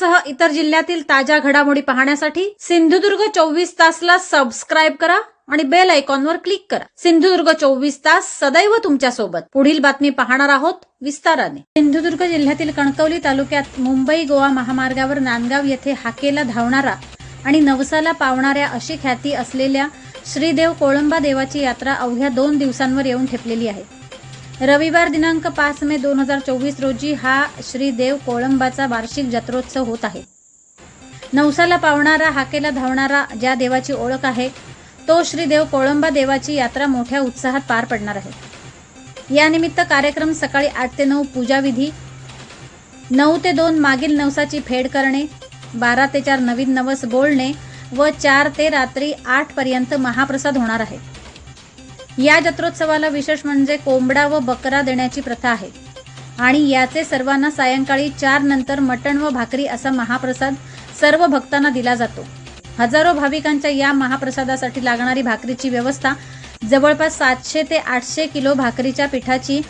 यासह इतर जिल्ह्यातील ताज्या घडामोडी पाहण्यासाठी सिंधुदुर्ग चोवीस तासला सबस्क्राईब करा आणि बेल आयकॉनवर क्लिक करा. सिंधुदुर्ग चोवीस तास सदैव तुमच्यासोबत पुढील बातमी पाहणार आहोत विस्ताराने. सिंधुदुर्ग जिल्ह्यातील कणकवली तालुक्यात मुंबई गोवा महामार्गावर नांदगाव येथे हाकेला धावणारा आणि नवसाला पावणाऱ्या अशी ख्याती असलेल्या श्रीदेव कोळंबा देवाची यात्रा अवघ्या दोन दिवसांवर येऊन ठेपलेली आहे. रविवार दिनांक पाच मे दोन हजार चोवीस रोजी हा श्रीदेव कोळंबाचा वार्षिक जत्रोत्सव होत आहे. नवसाला पावणारा हाकेला धावणारा ज्या देवाची ओळख आहे तो श्रीदेव कोळंबा देवाची यात्रा मोठ्या उत्साहात पार पडणार आहे. यानिमित्त कार्यक्रम सकाळी आठ ते नऊ पूजाविधी नऊ ते दोन मागील नवसाची फेड करणे बारा ते चार नवीन नवस बोलणे व चार ते रात्री आठ पर्यंत महाप्रसाद होणार आहे. या जत्रोत्सवाला विशेष म्हणजे कोंबडा व बकरा देण्याची प्रथा आहे. आणि याचे सर्वांना सायंकाळी चार नंतर मटण व भाकरी असा महाप्रसाद सर्व भक्तांना दिला जातो. हजारो भाविकांच्या या महाप्रसादासाठी लागणारी भाकरीची व्यवस्था जवळपास सातशे ते आठशे किलो भाकरीच्या पिठाची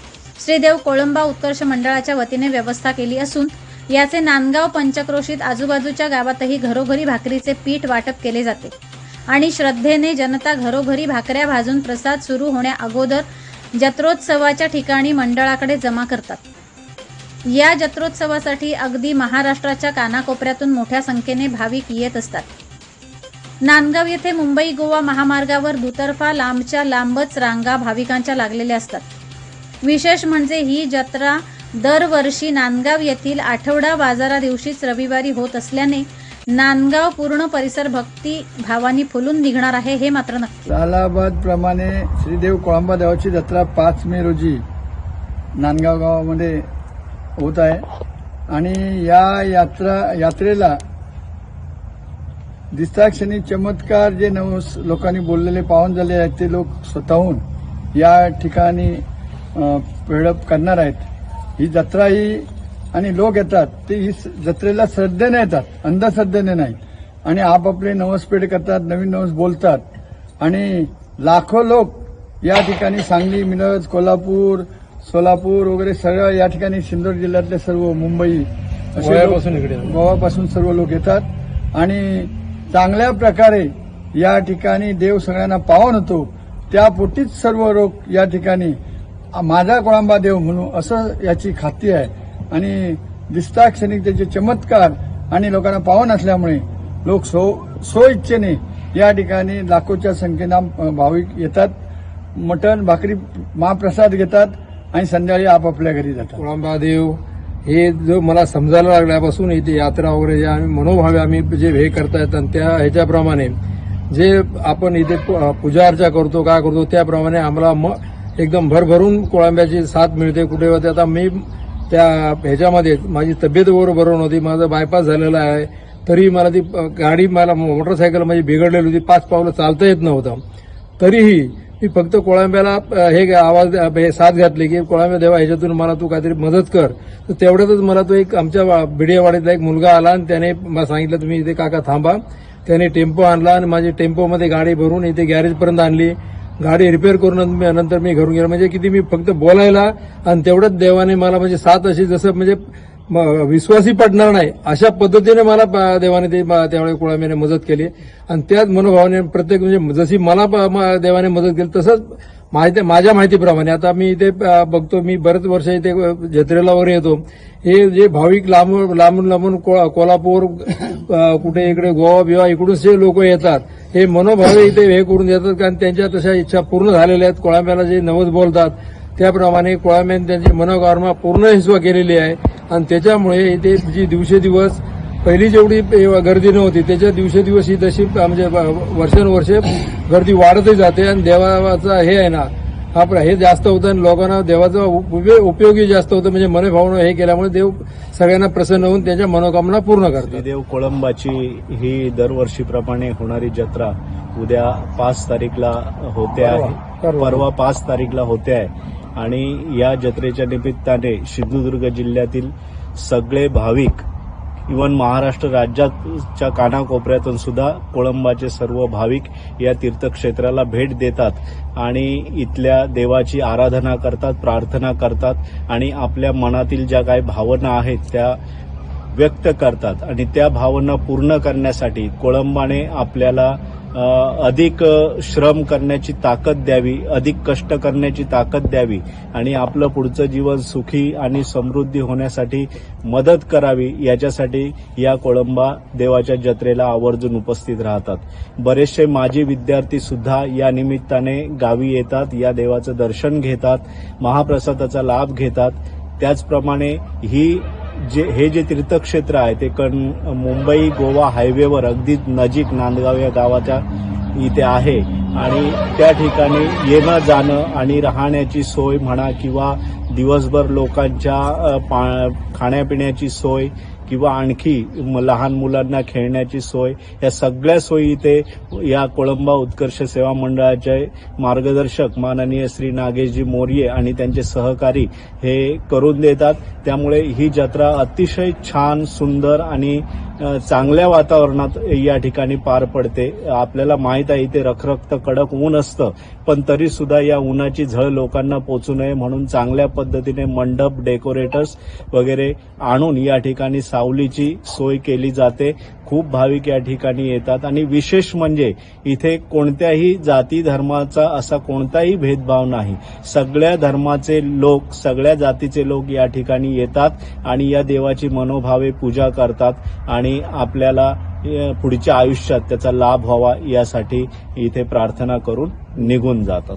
श्रीदेव कोळंबा उत्कर्ष मंडळाच्या वतीने व्यवस्था केली असून याचे नांदगाव पंचक्रोशीत आजूबाजूच्या गावातही घरोघरी भाकरीचे पीठ वाटप केले जाते. आणि श्रद्धेने जनता घरोघरी भाकऱ्या भाजून प्रसाद सुरू होण्या अगोदर जत्रोत्सवाच्या ठिकाणी मंडळाकडे जमा करतात. या जत्रोत्सवासाठी अगदी महाराष्ट्राच्या कानाकोपऱ्यातून मोठ्या संख्येने भाविक येत असतात. नांदगाव येथे मुंबई गोवा महामार्गावर दुतर्फा लांबच्या लांबच रांगा भाविकांच्या लागलेल्या असतात. विशेष म्हणजे ही जत्रा दरवर्षी नांदगाव येथील आठवडा बाजारा दिवशीच रविवारी होत असल्याने नांदगाव पूर्ण परिसर भक्ती भावानी फुलून निघणार आहे हे मात्र नक्की. सालाबाद प्रमाणे श्रीदेव कोळंबा देवाची जत्रा पाच मे रोजी नांदगाव गावामध्ये होत आहे. आणि या यात्रा यात्रेला दिसताक्षणी चमत्कार जे नव लोकांनी बोललेले पाहून झाले आहेत ते लोक स्वतःहून या ठिकाणी अं, पेडप करणार आहेत. ही जत्रा ही आणि लोक येतात. ते ही जत्रेला श्रद्धेने येतात. अंधश्रद्धेने नाही. आणि आपापले नवसपेठ करतात नवीन नवस बोलतात. आणि लाखो लोक या ठिकाणी सांगली मिरज कोल्हापूर सोलापूर वगैरे सगळं या ठिकाणी सिंधुदुर्ग जिल्ह्यातले सर्व मुंबई गोव्यापासून सर्व लोक येतात. आणि चांगल्या प्रकारे या ठिकाणी देव सगळ्यांना पावन होतो. त्यापोटीच सर्व लोक या ठिकाणी माझा कोळंबा देव म्हणू असं याची खात्री आहे. आणि दिसताक्षणी त्याचे चमत्कार आणि लोकांना पावन असल्यामुळे लोक सो स्वइच्छेने या ठिकाणी लाखोच्या संख्येनं भाविक येतात. मटण भाकरी महाप्रसाद घेतात आणि संध्याकाळी आपापल्या घरी जातात. कोळंबादेव हे जो मला समजायला लागल्यापासून इथे यात्रा वगैरे जे आम्ही मनोभावे आम्ही जे हे करतायत आणि त्या ह्याच्याप्रमाणे जे आपण इथे पू- पूजा अर्चा करतो काय करतो त्याप्रमाणे आम्हाला म एकदम भरभरून कोळंब्याची साथ मिळते कुठे होते आता मी त्या ह्याच्यामध्ये माझी तब्येत वगैरे बरोबर नव्हती माझं बायपास झालेला आहे. तरी मला ती गाडी मला मोटरसायकल माझी बिघडलेली होती पाच पावलं चालता येत नव्हतं. तरीही मी फक्त कोळंब्याला हे आवाज हे साथ घातली की कोळंब्या देवा ह्याच्यातून मला तू काहीतरी मदत कर. तर तेवढ्यातच मला तो एक आमच्या बिडियावाडीतला एक मुलगा आला आणि त्याने मला सांगितलं तुम्ही इथे काका थांबा. त्याने टेम्पो आणला आणि माझी टेम्पोमध्ये गाडी भरून इथे गॅरेजपर्यंत आणली. गाडी रिपेअर करून नंतर मी घरून गेलो. म्हणजे किती मी फक्त बोलायला आणि तेवढंच देवाने मला म्हणजे साथ अशी जसं म्हणजे म- विश्वासी पडणार नाही अशा पद्धतीने मला देवाने ते त्यावेळी कुळाम्याने मदत केली. आणि त्याच मनोभावाने प्रत्येक म्हणजे जशी मला प- म- देवाने मदत केली तसंच माहिती माझ्या माहितीप्रमाणे. आता मी इथे बघतो मी बरेच वर्ष इथे जत्रेला वगैरे येतो. हे जे भाविक लांबून लांबून लांबून कोल्हापूर कुठे इकडे गोवा बिवा इकडून जे लोक येतात. हे मनोभावे इथे हे करून देतात कारण त्यांच्या तशा इच्छा पूर्ण झालेल्या आहेत. कोळांब्याला जे नवद बोलतात त्याप्रमाणे कोळांब्याने त्यांची मनोकामना पूर्ण हिस्व केलेली आहे. आणि त्याच्यामुळे इथे जी दिवसेदिवस पहिली जेवढी गर्दी नव्हती त्याच्या दिवसेदिवस ही तशी म्हणजे वर्षानुवर्षे गर्दी वाढतही जाते. आणि देवाचा हे आहे ना हा हे जास्त होतं आणि लोकांना देवाचा उपयो- उपयोगी जास्त होतं. म्हणजे मनोभावना हे केल्यामुळे देव सगळ्यांना प्रसन्न होऊन त्यांच्या मनोकामना पूर्ण करतात. श्रीदेव कोळंबाची ही दरवर्षीप्रमाणे होणारी जत्रा उद्या पाच तारीखला होते आहे. परवा. परवा पाच तारीखला होते आहे. आणि या जत्रेच्या निमित्ताने सिंधुदुर्ग जिल्ह्यातील सगळे भाविक इवन महाराष्ट्र राज्याच्या कानाकोपऱ्यातून सुद्धा कोळंबाचे सर्व भाविक या तीर्थक्षेत्राला भेट देतात आणि इथल्या देवाची आराधना करतात प्रार्थना करतात आणि आपल्या मनातील ज्या काही भावना आहेत त्या व्यक्त करतात. आणि त्या भावना पूर्ण करण्यासाठी कोळंबाने आपल्याला अधिक श्रम करण्याची ताकद द्यावी अधिक कष्ट करण्याची ताकद द्यावी आणि आपलं पुढचं जीवन सुखी आणि समृद्धी होण्यासाठी मदत करावी याच्यासाठी या कोळंबा देवाच्या जत्रेला आवर्जून उपस्थित राहतात. बरेचसे माजी विद्यार्थी सुद्धा या निमित्ताने गावी येतात या देवाचं दर्शन घेतात महाप्रसादाचा लाभ घेतात. त्याचप्रमाणे ही जे हे जे तीर्थक्षेत्र आहे ते कण मुंबई गोवा हायवेवर अगदी नजीक नांदगाव या गावाच्या इथे आहे. आणि त्या ठिकाणी येणं जाणं आणि राहण्याची सोय म्हणा किंवा दिवसभर लोकांच्या पा- खाण्यापिण्याची सोय किंवा आणखी म- लहान मुलांना खेळण्याची सोय या सगळ्या सोयी इथे या कोळंबा उत्कर्ष सेवा मंडळाचे मार्गदर्शक माननीय श्री नागेशजी मोर्ये आणि त्यांचे सहकारी हे करून देतात. त्यामुळे ही जत्रा अतिशय छान सुंदर आणि चांगल्या वातावरणात या ठिकाणी पार पडते. आपल्याला माहीत आहे इथे रखरखत कडक ऊन असतं. पण तरी सुद्धा या उन्हाची झळ लोकांना पोचू नये म्हणून चांगल्या पद्धतीने मंडप डेकोरेटर्स वगैरे आणून या ठिकाणी सावलीची सोय केली जाते. खूप भाविक या ठिकाणी येतात. आणि विशेष म्हणजे इथे कोणत्याही जाती धर्माचा असा कोणताही भेदभाव नाही. सगळ्या धर्माचे लोक सगळ्या जातीचे लोक या ठिकाणी येतात आणि या देवाची मनोभावे पूजा करतात आणि आणि आपल्याला पुढच्या आयुष्यात त्याचा लाभ व्हावा यासाठी इथे प्रार्थना करून निघून जातात.